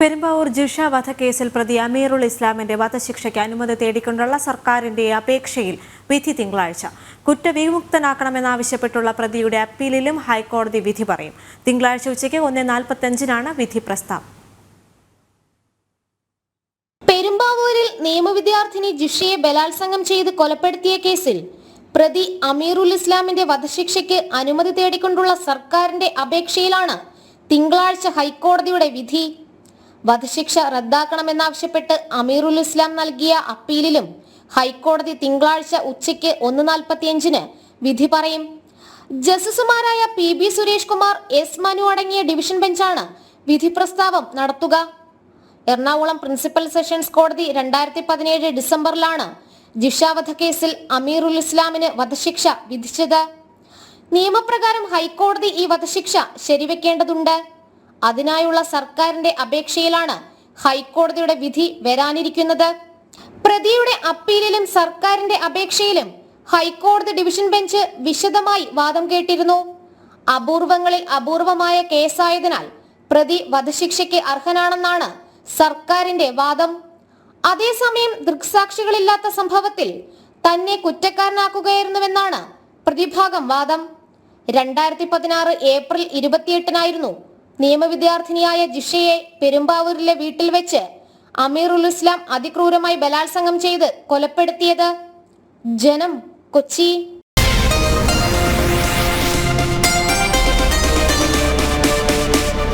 പെരുമ്പാവൂർ ജിഷ വധക്കേസിൽ പ്രതി അമീറുൽ ഇസ്ലാമിന്റെ വധശിക്ഷയ്ക്ക് അനുമതി തേടിക്കൊണ്ടുള്ള സർക്കാരിന്റെ അപേക്ഷയിൽ വിധി തിങ്കളാഴ്ച. കുറ്റവിമുക്തനാക്കണമെന്നാവശ്യപ്പെട്ടുള്ള പ്രതിയുടെ അപ്പീലിലും ഹൈക്കോടതി വിധി പറയും. തിങ്കളാഴ്ച ഉച്ചയ്ക്ക് ഒന്ന് നാൽപ്പത്തഞ്ചിനാണ് വിധി പ്രസ്താവം. പെരുമ്പാവൂരിൽ നിയമവിദ്യാർത്ഥിനി ജിഷയെ ബലാത്സംഗം ചെയ്ത് കൊലപ്പെടുത്തിയ കേസിൽ പ്രതി അമീറുൽ ഇസ്ലാമിന്റെ വധശിക്ഷയ്ക്ക് അനുമതി തേടിക്കൊണ്ടുള്ള സർക്കാരിന്റെ അപേക്ഷയിലാണ് തിങ്കളാഴ്ച ഹൈക്കോടതിയുടെ വിധി വധശിക്ഷ റദ്ദാക്കണമെന്നാവശ്യപ്പെട്ട് അമീറുൽ ഇസ്ലാം നൽകിയ അപ്പീലിലും ഹൈക്കോടതി തിങ്കളാഴ്ച ഉച്ചയ്ക്ക് ഒന്ന് നാൽപ്പത്തിയഞ്ചിന് വിധി പറയും. ജസ്റ്റിസുമാരായ P B Suresh Kumar S Manu അടങ്ങിയ ഡിവിഷൻ ബെഞ്ചാണ് വിധി പ്രസ്താവം നടത്തുക. എറണാകുളം പ്രിൻസിപ്പൽ സെഷൻസ് കോടതി രണ്ടായിരത്തി പതിനേഴ് ഡിസംബറിലാണ് ജിഷ കേസിൽ അമീറുൽ ഇസ്ലാമിന് വധശിക്ഷ വിധിച്ചത്. നിയമപ്രകാരം ഹൈക്കോടതി ഈ വധശിക്ഷ ശരിവെക്കേണ്ടതുണ്ട്. അതിനായുള്ള സർക്കാരിന്റെ അപേക്ഷയിലാണ് ഹൈക്കോടതിയുടെ വിധി വരാനിരിക്കുന്നത്. പ്രതിയുടെ അപ്പീലിലും സർക്കാരിന്റെ അപേക്ഷയിലും ഹൈക്കോടതി ഡിവിഷൻ ബെഞ്ച് വിശദമായി വാദം കേട്ടിരുന്നു. അപൂർവങ്ങളിൽ അപൂർവമായ കേസായതിനാൽ പ്രതി വധശിക്ഷയ്ക്ക് അർഹനാണെന്നാണ് സർക്കാരിന്റെ വാദം. അതേസമയം ദൃക്സാക്ഷികളില്ലാത്ത സംഭവത്തിൽ തന്നെ കുറ്റക്കാരനാക്കുകയായിരുന്നുവെന്നാണ് പ്രതിഭാഗം വാദം. രണ്ടായിരത്തി പതിനാറ് ഏപ്രിൽ ഇരുപത്തിയെട്ടിനായിരുന്നു നിയമവിദ്യാർത്ഥിനിയായ ജിഷയെ പെരുമ്പാവൂരിലെ വീട്ടിൽ വെച്ച് അമീറുൽ ഇസ്ലാം അതിക്രൂരമായി ബലാത്സംഗം ചെയ്ത് കൊലപ്പെടുത്തിയത് ജനം കൊച്ചി